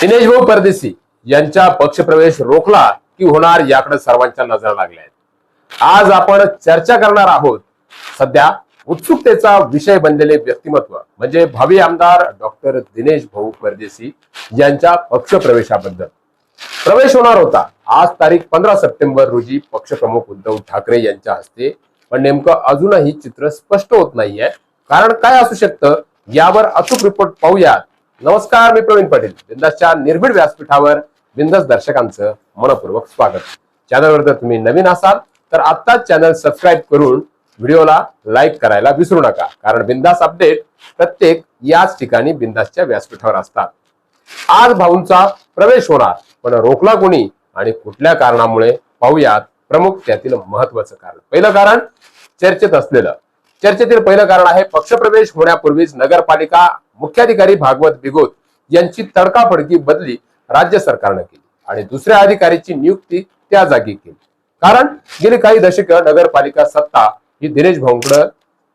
दिनेश भाऊ परदेशी यांचा पक्षप्रवेश रोखला की होणार याकडे सर्वांच्या नजर लागल्या आहेत. आज आपण चर्चा करणार आहोत सध्या उत्सुकतेचा विषय बनलेले व्यक्तिमत्व म्हणजे भावी आमदार डॉक्टर दिनेश भाऊ परदेशी यांच्या पक्षप्रवेशाबद्दल. प्रवेश होणार होता. आज तारीख पंधरा सप्टेंबर रोजी पक्षप्रमुख उद्धव ठाकरे यांच्या हस्ते पण नेमकं अजूनही चित्र स्पष्ट होत नाहीये. कारण काय असू शकतं? यावर अचूक रिपोर्ट पाहूयात. नमस्कार मी प्रवीण पाटील. बिंदासच्या निर्भीड व्यासपीठावर बिंदास दर्शकांचं मनपूर्वक स्वागत. चॅनलवर जर तुम्ही नवीन असाल तर आत्ताच चॅनल सबस्क्राईब करून व्हिडिओला लाईक करायला विसरू नका. कारण बिंदास अपडेट प्रत्येक याच ठिकाणी बिंदासच्या व्यासपीठावर असतात. आज भाऊंचा प्रवेश होणार पण रोखला कोणी आणि कुठल्या कारणामुळे पाहूयात प्रमुख त्यातील महत्वाचं कारण. पहिलं कारण चर्चेत असलेलं. चर्चेतील पहिलं कारण आहे पक्षप्रवेश होण्यापूर्वीच नगरपालिका मुख्याधिकारी भागवत बिगोत यांची तडकाफडकी बदली राज्य सरकारनं केली आणि दुसऱ्या अधिकारीची नियुक्ती त्या जागी केली. कारण गेली काही दशक नगरपालिका सत्ता ही दिनेश भाऊंकडे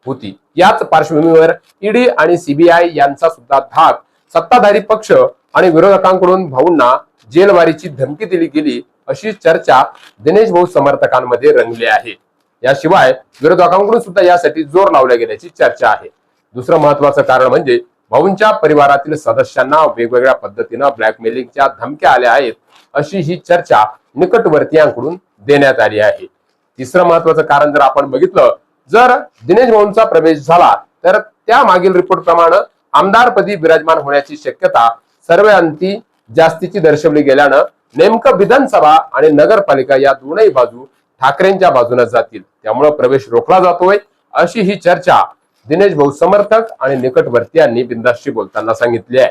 होती. याच पार्श्वभूमीवर ईडी आणि सीबीआय यांचा सुद्धा धाक सत्ताधारी पक्ष आणि विरोधकांकडून भाऊंना जेलवारीची धमकी दिली गेली अशी चर्चा दिनेश भाऊ समर्थकांमध्ये रंगली आहे. याशिवाय विरोधकांकडून सुद्धा यासाठी जोर लावल्या गेल्याची चर्चा आहे. दुसरं महत्वाचं कारण म्हणजे भाऊंच्या परिवारातील सदस्यांना वेगवेगळ्या पद्धतीनं ब्लॅकमेलिंगच्या धमक्या आल्या आहेत अशी ही चर्चा निकटवर्तीयांकडून देण्यात आली आहे. तिसरं महत्वाचं कारण जर आपण बघितलं जर दिनेश भाऊंचा प्रवेश झाला तर त्या मागील रिपोर्ट प्रमाणे आमदारपदी विराजमान होण्याची शक्यता सर्व अंती जास्तीची दर्शवली गेल्यानं नेमकं विधानसभा आणि नगरपालिका या दोनही बाजू ठाकरेंच्या बाजूने जातील. त्यामुळे प्रवेश रोखला जातोय अशी ही चर्चा दिनेश भाऊ समर्थक आणि निकटवर्तीयांनी बिंदासशी बोलताना सांगितली आहे.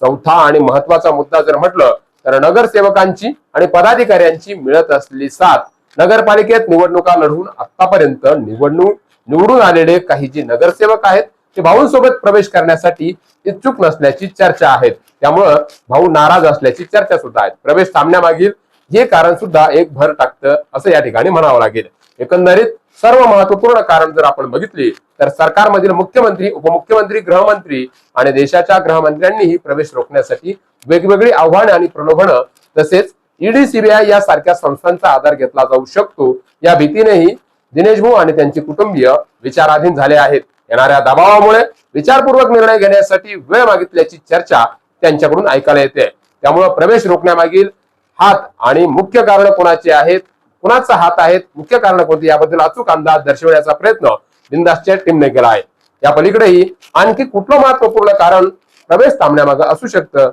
चौथा आणि महत्त्वाचा मुद्दा जर म्हटलं तर नगरसेवकांची आणि पदाधिकाऱ्यांची मिळत असलेली साथ नगरपालिकेत निवडणुका लढवून आतापर्यंत निवडणूक निवडून आलेले काही जे नगरसेवक आहेत ते भाऊंसोबत प्रवेश करण्यासाठी इच्छुक नसल्याची चर्चा आहेत. त्यामुळं भाऊ नाराज असल्याची चर्चा सुद्धा आहेत. प्रवेश थांबण्यामागील हे कारण सुद्धा एक भर टाकतं असं या ठिकाणी म्हणावं लागेल. एकंदरीत सर्व महत्त्वपूर्ण कारण जर आपण बघितली तर सरकारमधील मुख्यमंत्री उपमुख्यमंत्री गृहमंत्री आणि देशाच्या गृहमंत्र्यांनीही प्रवेश रोखण्यासाठी वेगवेगळी आव्हाने आणि प्रलोभनं तसेच ईडी सीबीआय यासारख्या संस्थांचा आधार घेतला जाऊ शकतो. या भीतीनेही दिनेश भाऊ आणि त्यांचे कुटुंबीय विचाराधीन झाले आहेत. येणाऱ्या दबावामुळे विचारपूर्वक निर्णय घेण्यासाठी वेळ मागितल्याची चर्चा त्यांच्याकडून ऐकायला येते. त्यामुळे प्रवेश रोखण्यामागील हात आणि मुख्य कारण कोणाचे आहेत? कुणाचा हात आहेत? मुख्य कारण कोणते? याबद्दल अचूक अंदाज दर्शवण्याचा प्रयत्न बिंदासच्या टीमने केला आहे. या पलीकडेही आणखी कुठलं महत्त्वपूर्ण कारण प्रवेश थांबण्यामागे असू शकतं?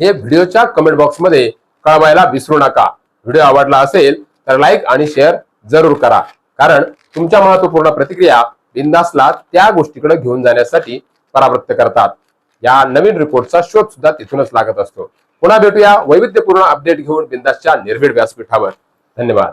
हे व्हिडिओच्या कमेंट बॉक्समध्ये कळवायला विसरू नका. व्हिडिओ आवडला असेल तर लाईक आणि शेअर जरूर करा. कारण तुमच्या महत्त्वपूर्ण प्रतिक्रिया बिंदासला त्या गोष्टीकडे घेऊन जाण्यासाठी परावृत्त करतात. या नवीन रिपोर्टचा शोध सुद्धा तिथूनच लागत असतो. पुन्हा भेटूया वैविध्यपूर्ण अपडेट घेऊन बिंदासच्या निर्भीड व्यासपीठावर. धन्यवाद.